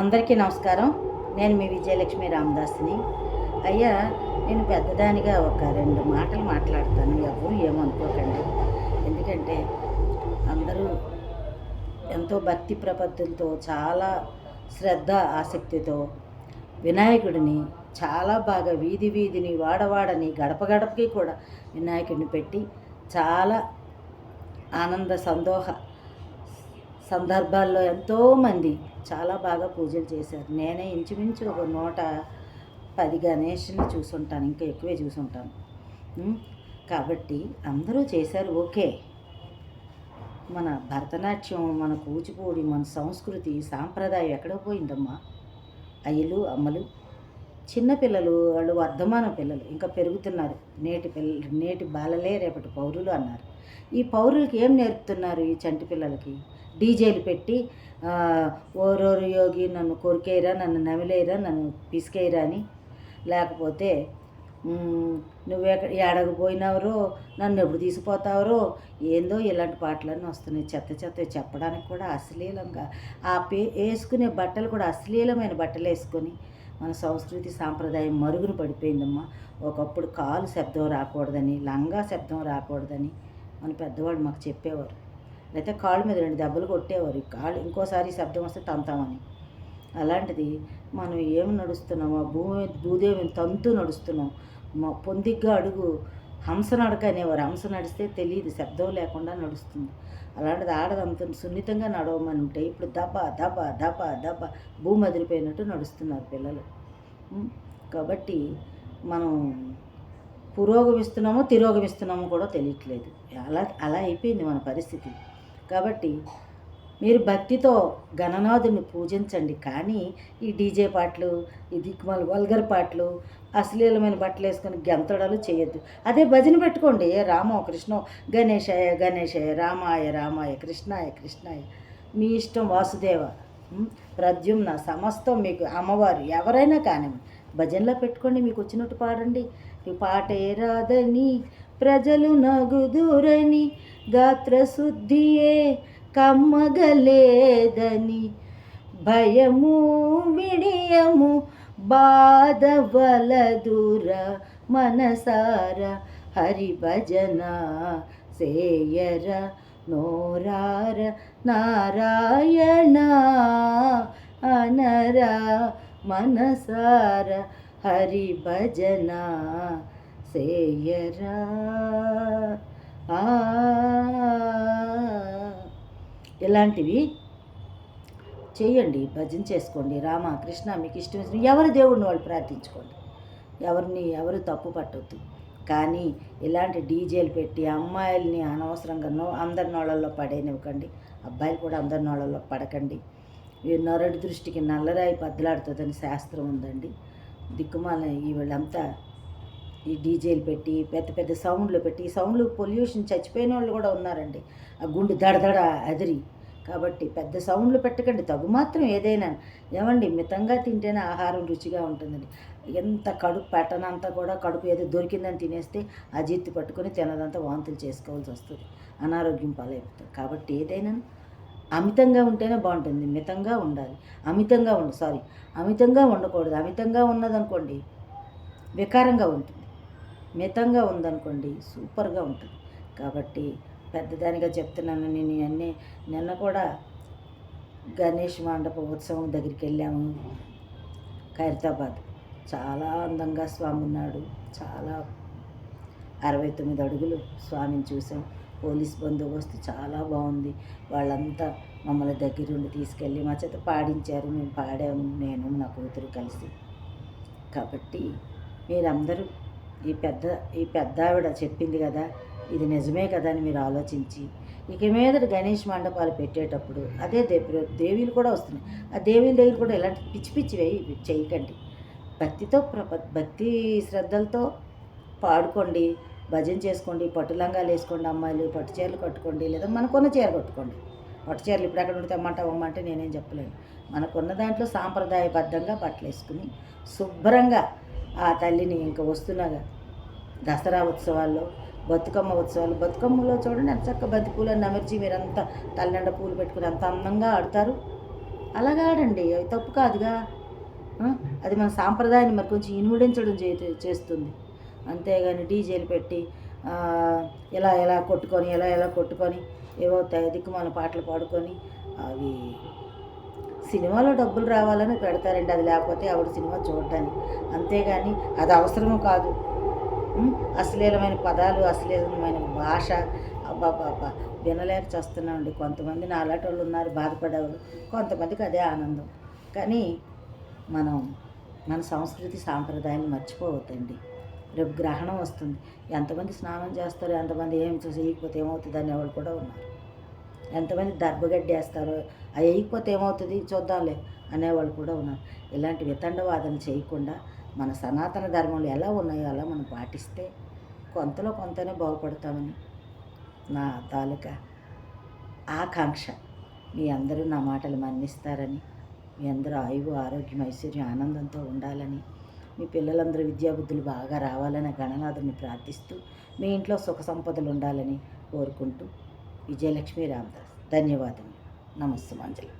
అందరికీ నమస్కారం. నేను మీ విజయలక్ష్మి రామదాస్ని. అయ్యా నేను పెద్దదానిగా ఒక రెండు మాటలు మాట్లాడతాను. ఎవరు ఏమనుకోకండి. ఎందుకంటే అందరూ ఎంతో భక్తి ప్రపత్తులతో చాలా శ్రద్ధ ఆసక్తితో వినాయకుడిని చాలా బాగా వీధి వీధిని వాడవాడని గడప గడపకి కూడా వినాయకుడిని పెట్టి చాలా ఆనంద సందోహ సందర్భాల్లో ఎంతోమంది చాలా బాగా పూజలు చేశారు. నేనే ఇంచుమించు ఒక నూట పది గణేష్ని చూసుంటాను ఇంకా ఎక్కువే చూసుంటాను. కాబట్టి అందరూ చేశారు ఓకే. మన భరతనాట్యం మన కూచిపూడి మన సంస్కృతి సాంప్రదాయం ఎక్కడ పోయిందమ్మా. అయ్యలు అమ్మలు చిన్నపిల్లలు వాళ్ళు వర్ధమాన పిల్లలు ఇంకా పెరుగుతున్నారు. నేటి పిల్ల నేటి బాలలే రేపటి పౌరులు అన్నారు. ఈ పౌరులకి ఏం నేర్పుతున్నారు ఈ చంటి పిల్లలకి? డీజేలు పెట్టి ఓరోరు యోగి నన్ను కొరికేయరా నన్ను నమిలేయరా నన్ను పిసికేయరా అని. లేకపోతే నువ్వు నువ్వెక్కడ ఏడకు పోయినావురో నన్ను ఎప్పుడు తీసిపోతావరో ఏందో ఇలాంటి పాటలన్నీ వస్తున్నాయి. చెత్త చెత్త చెప్పడానికి కూడా అశ్లీలంగా. ఆ పే వేసుకునే బట్టలు కూడా అశ్లీలమైన బట్టలు వేసుకొని మన సంస్కృతి సాంప్రదాయం మరుగున పడిపోయిందమ్మా. ఒకప్పుడు కాలు శబ్దం రాకూడదని లంగా శబ్దం రాకూడదని మన పెద్దవాళ్ళు మాకు చెప్పేవారు. లేకపోతే కాళ్ళ మీద రెండు దెబ్బలు కొట్టేవారు. ఈ కాళ్ళు ఇంకోసారి శబ్దం వస్తే తంతామని అలాంటిది మనం ఏం నడుస్తున్నామో భూమి భూదేవిని తంతు నడుస్తున్నాం. మా పొందిగ్గా అడుగు హంస నడక అనేవారు. హంస నడిస్తే తెలియదు శబ్దం లేకుండా నడుస్తుంది. అలాంటిది ఆడదంత సున్నితంగా నడవమని ఉంటే ఇప్పుడు దబ దబ దబ దబ భూమి అదిరిపోయినట్టు నడుస్తున్నారు పిల్లలు. కాబట్టి మనం పురోగమిస్తున్నామో తిరోగమిస్తున్నామో కూడా తెలియట్లేదు. అలా అలా అయిపోయింది మన పరిస్థితి. కాబట్టి మీరు భక్తితో గణనాథుని పూజించండి. కానీ ఈ డీజే పాటలు ఈ దిక్కుమాలు వల్గర్ పాటలు అశ్లీలమైన బట్టలు వేసుకొని గెంతడాలు చేయొద్దు. అదే భజన పెట్టుకోండి. రామో కృష్ణో గణేశాయ గణేశాయ రామాయ రామాయ కృష్ణాయ కృష్ణాయ. మీ ఇష్టం వాసుదేవ. ప్రద్యుమ్న సమస్తం మీకు అమ్మవారు. ఎవరైనా కానివ్వండి. భజనలో పెట్టుకోండి. మీకు వచ్చినట్టు పాడండి. ఈ పాటే రాదని ప్రజలు నగుదురని గాత్ర శుద్ధియే కమ్మగలేదని భయము విడియము బాధ వలదుర మనసార హరి భజన సేయర నోరార నారాయణ అనరా మనసార హరి భజన సేయరా ఆ. ఇలాంటివి చేయండి భజన చేసుకోండి. రామ కృష్ణ మీకు ఇష్టం ఎవరి దేవుడిని వాళ్ళు ప్రార్థించుకోండి. ఎవరిని ఎవరు తప్పు పట్టొద్దు. కానీ ఇలాంటి డీజేలు పెట్టి అమ్మాయిల్ని అనవసరంగా నో అందరి నోళ్ళల్లో పడేనివ్వకండి. అబ్బాయిలు కూడా అందరి నోళ్ళల్లో పడకండి. ఈ నరడి దృష్టికి నల్లరాయి బద్దలాడుతుందని శాస్త్రం ఉందండి. దిక్కుమాల ఈ వీళ్ళంతా ఈ డీజేలు పెట్టి పెద్ద పెద్ద సౌండ్లు పెట్టి సౌండ్లు పొల్యూషన్ చచ్చిపోయిన వాళ్ళు కూడా ఉన్నారండి. ఆ గుండె దడదడ అదిరి. కాబట్టి పెద్ద సౌండ్లు పెట్టకండి. తగు మాత్రం ఏదైనా ఏమండి మితంగా తింటేనే ఆహారం రుచిగా ఉంటుందండి. ఎంత కడుపు పెట్టనంతా కూడా కడుపు ఏదో దొరికిందని తినేస్తే అజీర్తి పట్టుకొని తినదంతా వాంతులు చేసుకోవాల్సి వస్తుంది. అనారోగ్యం పాలైపోతుంది. కాబట్టి ఏదైనా అమితంగా ఉంటేనే బాగుంటుంది. మితంగా ఉండాలి. అమితంగా ఉండు సారీ అమితంగా ఉండకూడదు. అమితంగా ఉన్నదనుకోండి వికారంగా ఉంటుంది. మితంగా ఉందనుకోండి సూపర్గా ఉంటుంది. కాబట్టి పెద్దదానిగా చెప్తున్నాను నేను అన్నీ నిన్న కూడా గణేష్ మండప ఉత్సవం దగ్గరికి వెళ్ళాము ఖైరతాబాద్. చాలా అందంగా స్వామి ఉన్నాడు. చాలా అరవై తొమ్మిది అడుగులు స్వామిని చూసాం. పోలీస్ బందోబస్తు చాలా బాగుంది. వాళ్ళంతా మమ్మల్ని దగ్గరుండి తీసుకెళ్ళి మా చేత పాడించారు. మేము పాడాము. నేను నా కూతురు కలిసి. కాబట్టి మీరందరూ ఈ పెద్ద ఈ పెద్ద ఆవిడ చెప్పింది కదా ఇది నిజమే కదా అని మీరు ఆలోచించి ఇక మీద గణేష్ మండపాలు పెట్టేటప్పుడు అదే దేవీలు కూడా వస్తున్నాయి. ఆ దేవీల దగ్గర కూడా ఇలాంటి పిచ్చి పిచ్చి వేయి చేయకండి. భక్తితో ప్రప భక్తి శ్రద్ధలతో పాడుకోండి భజన చేసుకోండి పట్టు లంగాలు వేసుకోండి అమ్మాయిలు పట్టు చీరలు కట్టుకోండి లేదా మనకున్న చీర కట్టుకోండి. పట్టు చీరలు ఇప్పుడు ఎక్కడ ఉంటే అమ్మంట అమ్మంటే నేనేం చెప్పలేను. మనకున్న దాంట్లో సాంప్రదాయబద్ధంగా బట్టలు వేసుకుని శుభ్రంగా ఆ తల్లిని ఇంకా వస్తున్నాగా. దసరా ఉత్సవాల్లో బతుకమ్మ ఉత్సవాలు బతుకమ్మలో చూడండి ఎంత చక్క బంతి పూలు నమర్చి మీరంతా తల్లిండ పూలు పెట్టుకుని అంత అందంగా ఆడతారు. అలాగా ఆడండి. అవి తప్పు కాదుగా. అది మన సాంప్రదాయాన్ని మరి కొంచెం ఇనుమడించడం చే చేస్తుంది. అంతేగాని డీజేలు పెట్టి ఇలా ఎలా కొట్టుకొని ఎలా ఎలా కొట్టుకొని ఏవో త- దిక్కుమాల పాటలు పాడుకొని అవి సినిమాలో డబ్బులు రావాలని పెడతారండి. అది లేకపోతే ఆవిడ సినిమా చూడటానికి అంతేగాని అది అవసరము కాదు. అశ్లీలమైన పదాలు అశ్లీలమైన భాష. అబ్బాబాబా వినలేక చేస్తున్నామండి. కొంతమంది నాలాంటి వాళ్ళు ఉన్నారు బాధపడేవాళ్ళు. కొంతమందికి అదే ఆనందం. కానీ మనం మన సంస్కృతి సాంప్రదాయాన్ని మర్చిపోవద్దండి. రేపు గ్రహణం వస్తుంది. ఎంతమంది స్నానం చేస్తారు ఎంతమంది ఏం చేయకపోతే ఏమవుతుంది ఎవరు కూడా ఉన్నారు. ఎంతమంది దర్భగడ్డి వేస్తారో అవి వేయకపోతే ఏమవుతుంది? చూద్దాంలే అనేవాళ్ళు కూడా ఉన్నారు. ఇలాంటి వితండవాదన చేయకుండా మన సనాతన ధర్మంలో ఎలా ఉన్నాయో అలా మనం పాటిస్తే కొంతలో కొంతనే బాగుపడతామని నా తాలూకా ఆకాంక్ష. మీ అందరూ నా మాటలు మన్నిస్తారని మీ అందరూ ఆయువు ఆరోగ్యం ఐశ్వర్యం ఆనందంతో ఉండాలని మీ పిల్లలందరూ విద్యాబుద్ధులు బాగా రావాలని గణనాథుని ప్రార్థిస్తూ మీ ఇంట్లో సుఖ సంపదలు ఉండాలని కోరుకుంటూ విజయలక్ష్మి రామదాస్. ధన్యవాదములు. నమస్తే మంజలి.